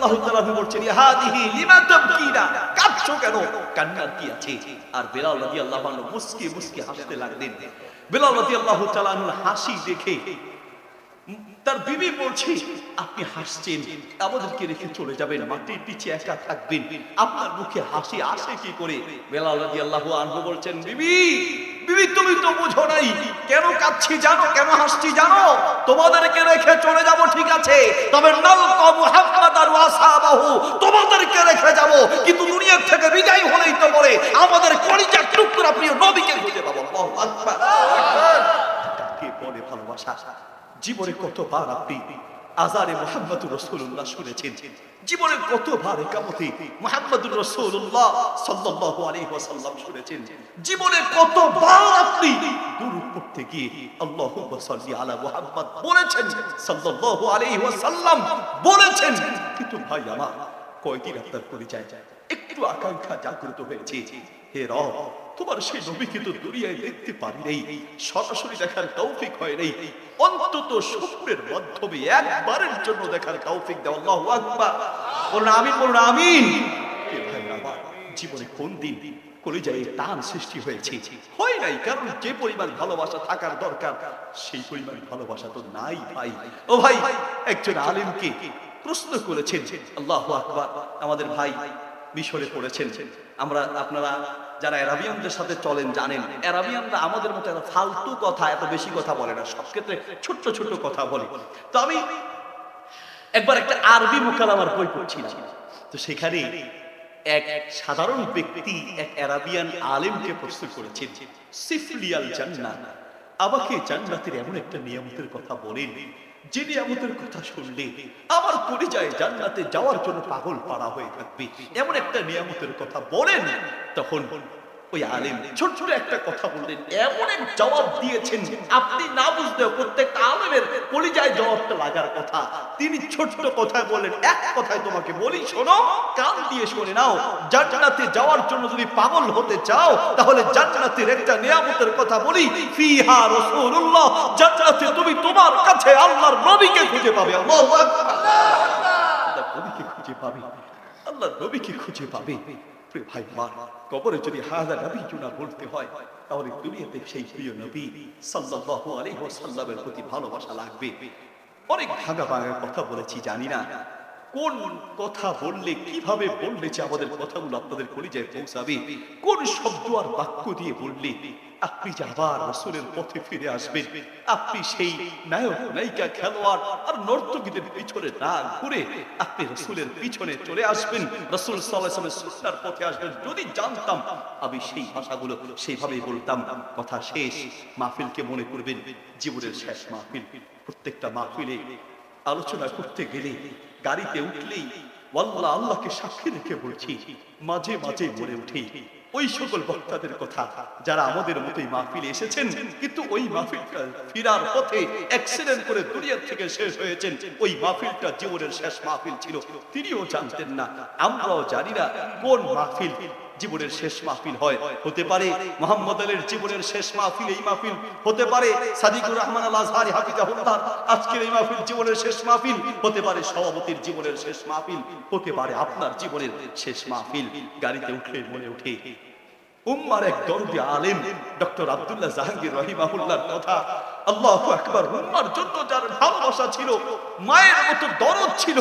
রাদিয়াল্লাহু তাআলা বলছেন ইহাদিহি লিমা তাবকিনা? কাঁদছো কেন? কান্নার কি আছে? আর বেলাল রাদিয়াল্লাহু আনহু মুস্কি মুস্কি হাসতে লাগলেন। বেলাল রাদিয়াল্লাহু তাআলা হাসি দেখে তার বিবি বলছে, আপনি হাসছেন, আমাদেরকে রেখে চলে যাবেন, মাটির নিচে একা থাকবেন। আপনার মুখে হাসি আসে কি করে? বেলাল রাদিয়াল্লাহু আনহু বলছেন, বিবি বিবি, তুমি তো বুঝো নাই, কেন কাঁদছি জানো, কেন হাসছি জানো? তোমাদেরকে রেখে চলে যাব, ঠিক আছে, তবে নালকা মুহাম্মাদ আর ওয়াসাবাহু তোমাদেরকে রেখে যাব। কিন্তু দুনিয়া থেকে বিদায় হলেই তো বলে, আমাদের কলিজার টুকরা প্রিয় নবীকে খুঁজে পাবো আল্লাহু আকবার কাকে বলে ভালোবাসা। জীবনে কতবার আপনি আজারে মোহাম্মদুর রসুল্লাহ শুনেছেন? জীবনে কতবার একামতে মোহাম্মদুর রসুল্লাহ সাল্লাল্লাহু আলাইহি ওয়াসাল্লাম শুনেছেন? জীবনে কতবার আপনি দুরূদ পড়তে গিয়ে আল্লাহুম্মা সাল্লি আলা মুহাম্মদ বলেছেন? সাল্লাল্লাহু আলাইহি ওয়াসাল্লাম বলেছেন। কিন্তু ভাই আমার, কয়দিন আপনার পরিচয়? একটু আকাঙ্ক্ষা জাগ্রত হয়েছে। হে রব, তোমার সেই নবীকে তো দুনিয়ায় দেখতে পারি নাই, সরাসরি দেখার তৌফিক হয় নাই। অন্তত স্বপ্নের মাধ্যমে একবারের জন্য দেখার তৌফিক দাও, আল্লাহু আকবার। বলুন আমিন বলুন আমিন। জীবনে কোন দিন কলিজায় টান সৃষ্টি হয়েছে? হয় নাই, কারণ যে পরিমাণ ভালোবাসা থাকার দরকার, সেই পরিমাণ ভালোবাসা তো নাই ভাই। ও ভাই, একজন আলিমকে প্রশ্ন করেছেন, আল্লাহ আকবার, আমাদের ভাই। মিশরে পড়েছেন। আমরা আপনারা যারা অ্যারাবিয়ানদের সাথে চলেন জানেন, অ্যারাবিয়ানরা আমাদের মতো এত ফালতু কথা, এত বেশি কথা বলে না, সব ক্ষেত্রে ছোট্ট ছোট্ট কথা বলে। তো আমি একবার একটা আরবি মোকালামার বই পড়ছিলাম। তো সেখানে এক সাধারণ ব্যক্তি এক অ্যারাবিয়ান আলেমকে প্রশ্ন করেছেন সিফলিয়াল জান্নাত, আমাকে জান্নাতের এমন একটা নিয়ামতের কথা বলেন যে আমাদের কথা শুনলে, আমার পরিচয় জান্নাতে যাওয়ার জন্য পাগল পাড়া হয়ে থাকবে। এমন একটা নিয়ামতের কথা বলেন, তখন ওই আলেম ছোট ছোট একটা কথা বললেন। এমন এক জবাব দিয়েছেন। আপনি না বুঝলেও প্রত্যেকটা আলেমের পরিচয় জবাবটা লাগার কথা। তিনি ছোট্ট কথায় বললেন, এক কথায় তোমাকে বলি, শোনো, কান দিয়ে শুনে নাও। জান্নাতে যাওয়ার জন্য যদি পাগল হতে চাও, তাহলে জান্নাতের একটা নিয়ামতের কথা বলি, ফিহা রাসূলুল্লাহ। জান্নাতে তুমি তোমার কাছে আল্লাহর নবীকে খুঁজে পাবে। আল্লাহু আকবার। আল্লাহর নবীকে খুঁজে পাবে। আল্লাহর নবীকে খুঁজে পাবে। প্রিয় ভাই, মা, কবরে যদি নবী জুনা বলতে হয়, তাহলে দুনিয়াতে সেই প্রিয় নবী প্রতি ভালোবাসা লাগবে। অনেক ভাঙা ভাঙা কথা বলেছি, জানি না। কোন কথা বললে, কীভাবে বললে যে আমাদের কথাগুলো আপনাদের কলিজায় পৌঁছাবে? কোন শব্দ আর বাক্য দিয়ে বললে আপনি যে আবার রসুলের পথে ফিরে আসবেন, আপনি সেই নায়ক, নায়িকা, খেলোয়াড় আর নর্তকীদের পিছনে না ঘুরে আপনি রসুলের পিছনে চলে আসবেন, রসুল সাল্লামের সুন্নার পথে আসবেন। যদি জানতাম, আমি সেই ভাষাগুলো সেইভাবেই বলতাম। কথা শেষ, মাহফিলকে মনে করবেন, জীবনের শেষ মাহফিল। প্রত্যেকটা মাহফিলে আলোচনা করতে গেলে গাড়িতে উঠলেই, ওয়াল্লাহ, আল্লাহকে সাক্ষী রেখে বলছি। মাঝে মাঝে মরে উঠি ওই সকল বক্তাদের কথা যারা আমাদের মতোই মাহফিলে এসেছেন, কিন্তু ওই মাহফিলটা ফিরার পথে অ্যাক্সিডেন্ট করে দুনিয়ার থেকে শেষ হয়েছেন। ওই মাহফিলটা জীবনের শেষ মাহফিল ছিল। তিনিও জানতেন না, আমরাও জানি না কোন মাহফিল। জীবনের শেষ মাহফিল হয়। হতে পারে মোহাম্মদ আলীর জীবনের শেষ মাহফিল, এই মাহফিল হতে পারে সাদিকুর রহমান আল আজহারি, হাফিজাহুল্লাহ, আজকের এই মাহফিল জীবনের শেষ মাহফিল। হতে পারে সভাপতির জীবনের শেষ মাহফিল, হতে পারে আপনার জীবনের শেষ মাহফিল। গাড়িতে উঠলে মনে উঠে উম্মার এক দরদি আলেম, ডক্টর আব্দুল্লাহ জাহাঙ্গীর রহিমাহুল্লাহর কথা। আল্লাহু আকবার, উম্মার জন্য যার ভালোবাসা ছিল, মায়ের মতো দরদ ছিল,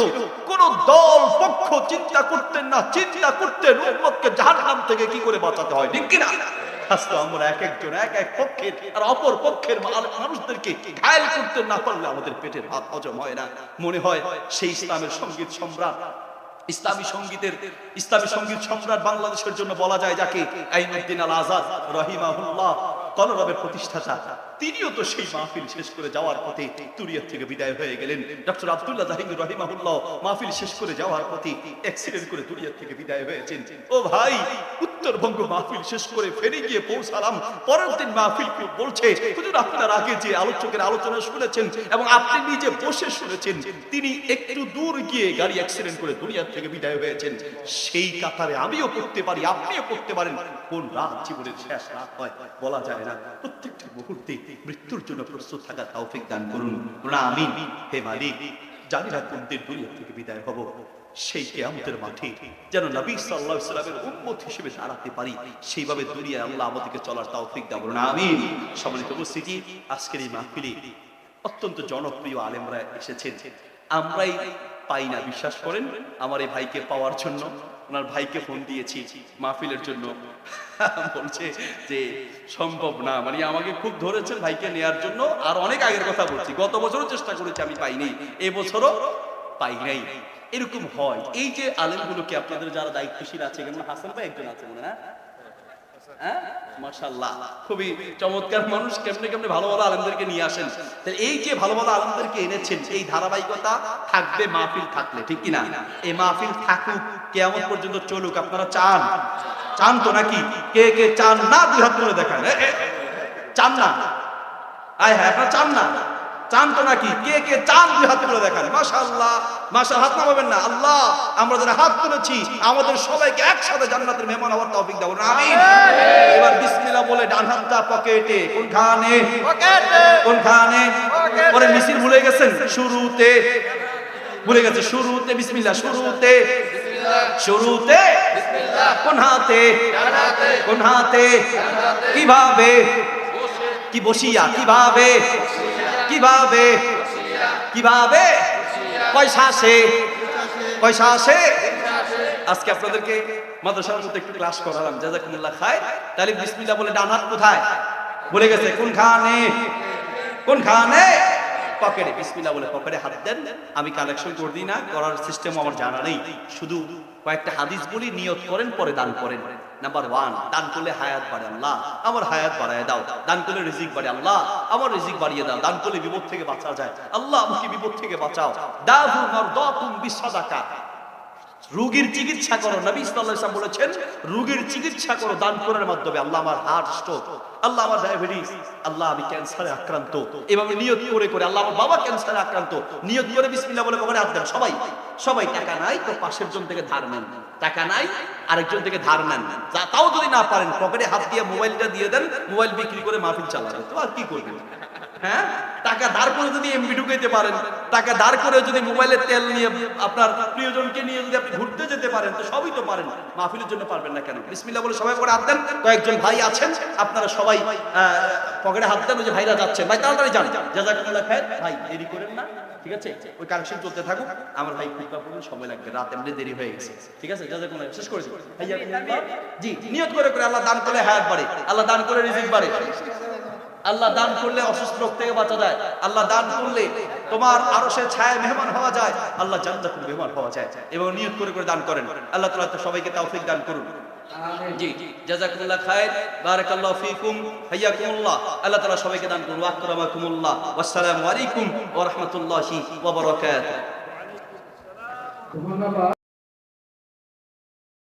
কোন দল, পক্ষ চিন্তা করতেন না, চিন্তা করতেন উম্মতকে জাহান্নাম থেকে কি করে বাঁচাতে হয়, ঠিক কিনা? আজকে আমরা এক একজন, এক এক পক্ষের আর অপর পক্ষের মানুষদেরকে ঘায়ল করতে না পারলে আমাদের পেটের ভাত হজম হয় না। মনে হয় সেই ইসলামের সংগীত সম্রাট ইসলামী সঙ্গীতের, ইসলামী সংগীত সম্রাট বাংলাদেশের জন্য বলা যায় যাকে আইনুদ্দিন আল আজাদ রহিমাহুল্লাহ, কলরবের প্রতিষ্ঠাতা। তিনিও তো সেই মাহফিল শেষ করে যাওয়ার পথে তুরিয়ার থেকে বিদায় হয়ে গেলেন। ডক্টর আব্দুল্লাহ জাহিদুর রহিমাহুল্লাহ মাহফিল শেষ করে যাওয়ার পথে অ্যাক্সিডেন্ট করে তুরিয়ার থেকে বিদায় হয়েছেন। ও ভাই উত্তরবঙ্গ মাহফিল শেষ করে ফেরে গিয়ে পৌঁছালাম। পরের দিন মাহফিল কেউ বলছে, হুজুর, আপনার আগে যে আলোচকের আলোচনা শুনেছেন এবং আপনি নিজে বসে শুনেছেন, তিনি একটু দূর গিয়ে গাড়ি অ্যাক্সিডেন্ট করে দুনিয়ার থেকে বিদায় হয়েছেন। সেই কাতারে আমিও করতে পারি, আপনিও পড়তে পারেন। কোন রাত জীবনের শেষ রাত হয় বলা যায় না। প্রত্যেকটি মুহূর্তে মৃত্যুর জন্য প্রস্তুত থাকা তৌফিক দান করুন। আমিন, হে মালিক, জানি না কোন দিন দুনিয়া থেকে বিদায় হব। সেই কেয়ামতের মাঠে যেন নবী সাল্লাল্লাহু আলাইহি সাল্লামের উম্মত হিসেবে দাঁড়াতে পারি, সেইভাবে দুনিয়ায় আল্লাহ আমাদেরকে চলার তৌফিক দাও বলুন আমিন। সম্মানিত উপস্থিতি, আজকের এই মাহফিলে অত্যন্ত জনপ্রিয় আলেমরা এসেছেন। আমরাই পাই না, বিশ্বাস করেন, আমার এই ভাইকে পাওয়ার জন্য, ওনার ভাইকে ফোন দিয়েছি মাহফিলের জন্য। বলছে যে, সম্ভব না। মানে আমাকে খুব ধরেছেন ভাইকে নেয়ার জন্য, আর অনেক আগের কথা বলছি। গত বছরও চেষ্টা করেছি, আমি পাইনি। এবছরও পাই নাই। এরকম হয়। এই যে আলেমগুলোকে আপনাদের যারা দায়িত্বশীল আছে, যেমন হাসান ভাই একজন আছে মনে না হ্যাঁ? মাশাআল্লাহ। খুবই চমৎকার মানুষ, কেমনে কেমনে ভালো ভালো আলেমদেরকে নিয়ে আসেন। এই যে ভালো ভালো আলেমদেরকে এনেছেন, এই ধারাবাহিকতা থাকবে, মাহফিল থাকলে, ঠিক কি না এই মাহফিল থাকুক কেমন পর্যন্ত চলুক, আপনারা চান? চান তো নাকি? কে কে চান না, দুই হাত তুলে দেখান। চান না? আয় হ্যাঁ আপনারা চান না? চান তো নাকি? কে কে চান দুই হাত তুলে দেখান। মাশাআল্লাহ মাশা হাত নামাবেন না। আল্লাহ আমরা যারা হাত তুলেছি আমাদের সবাইকে একসাথে জান্নাতের মেহমান হওয়ার তৌফিক দাও। আমিন। এবার বিসমিল্লাহ বলে ডান হাতটা পকেটে কোনখানে? কোনখানে? পরে মিছিল ভুলে গেছেন? শুরুতে। ভুলে গেছে শুরুতে বিসমিল্লাহ শুরুতে। শুরুতে। কোন হাতে? কোন হাতে? কীভাবে? কি বসিয়া? কীভাবে? কীভাবে? কীভাবে? পয়সা আসে। পয়সা আসে। আজকে আপনাদেরকে মাদ্রাসার মধ্যে একটু ক্লাস করালাম। জাজাকুমুল্লাহ খায় তাহলে বিসমিল্লাহ বলে ডান হাত কোথায়? বলে গেছে, কোনখানে? কোনখানে? পকেটে। বিসমিল্লাহ বলে পকেটে হাত দেন। আমি কালেকশন করে না। করার সিস্টেম আমার জানা নেই। শুধু কয়েকটা হাদিস বলি, নিয়ত করেন, পরে দান করেন। নাম্বার ওয়ান দান করলে হায়াত বাড়ে আল্লাহ। আমার হায়াত বাড়ায় দাও। দান করলে রিজিক বাড়ে আল্লাহ। আমার রিজিক বাড়িয়ে দাও। দান করলে বিপদ থেকে বাঁচা যায়। আল্লাহ আমাকে বিপদ থেকে বাঁচাও। দাহু মারদাতুম বিসাদাকা। রোগীর চিকিৎসা করো। নবী ওয়াসাল্লাম বলেছেন, রোগীর চিকিৎসা করো, দান করার মাধ্যমে। আল্লাহ আমার হার্ট স্ট্রোক আল্লাহ আমার ডায়াবেটিস আল্লাহ আমি ক্যান্সারে আক্রান্ত। এভাবে নিয়ত করে করে আল্লাহ আমার বাবা ক্যান্সারে আক্রান্ত। নিয়ত করে বিসমিল্লাহ বলে কবরে হাত দেন। সবাই সবাই টাকা নাই তো পাশের জন থেকে ধার নেন। টাকা নাই, আরেকজন থেকে ধার নেন। যা তাও যদি না পারেন, পকেটে হাত দিয়ে মোবাইলটা দিয়ে দেন, মোবাইল বিক্রি করে মাহফিল চালাবে তো আর কি করবেন? হ্যাঁ? টাকা ধার করে যদি এমবি ঢুকাইতে পারেন টাকা ধার করে যদি মোবাইলের তেল নিয়ে আপনার প্রিয়জনকে নিয়ে যদি আপনি ঘুরতে যেতে পারেন তো সবই তো পারেন। মাহফিলের জন্য পারবেন না কেন? বিসমিল্লাহ বলে সবাই পরে হাত দেন। কয়েকজন ভাই আছেন আপনারা সবাই পকেটে হাত দেন যে ভাইরা যাচ্ছেন। ভাই তাড়াতাড়ি যান। জাজাকুমুল্লাহ খায়ের। ভাই দেরি করেন না ঠিক আছে? ওই কালেকশন চলতে থাকুক। আমার ভাই খুব পড়বেন সময় লাগবে। রাত এমনি দেরি হয়ে গেছে। ঠিক আছে? জাজাকুমুল্লাহ শেষ করেছি। ভাইয়া জি নিয়ত করে করে আল্লাহ দান করলে হায়াত বাড়ে। আল্লাহ দান করে রিজিক বাড়ে। আল্লাহ দান করলে অসুস্থ রোগ থেকে বাঁচা যায়। আল্লাহ দান করলে তোমার আরও সে ছায় মেহমান হওয়া যায়। আল্লাহ জান্নাতুল মেহমান হওয়া যায়। এবং নিয়ত করে করে দান করেন। আল্লাহ তাআলা তো সবাইকে তৌফিক দান করুন। জি জাযাকুমুল্লাহ খায়র বারাকাল্লাহু ফিকুম হাইয়াকুমুল্লাহ। আল্লাহ তাআলা সবাইকে দান করুন। ওয়া আকরামাকুমুল্লাহ। ওয়াসসালামু আলাইকুম ওয়া রাহমাতুল্লাহি ওয়া বারাকাতুহু। ধন্যবাদ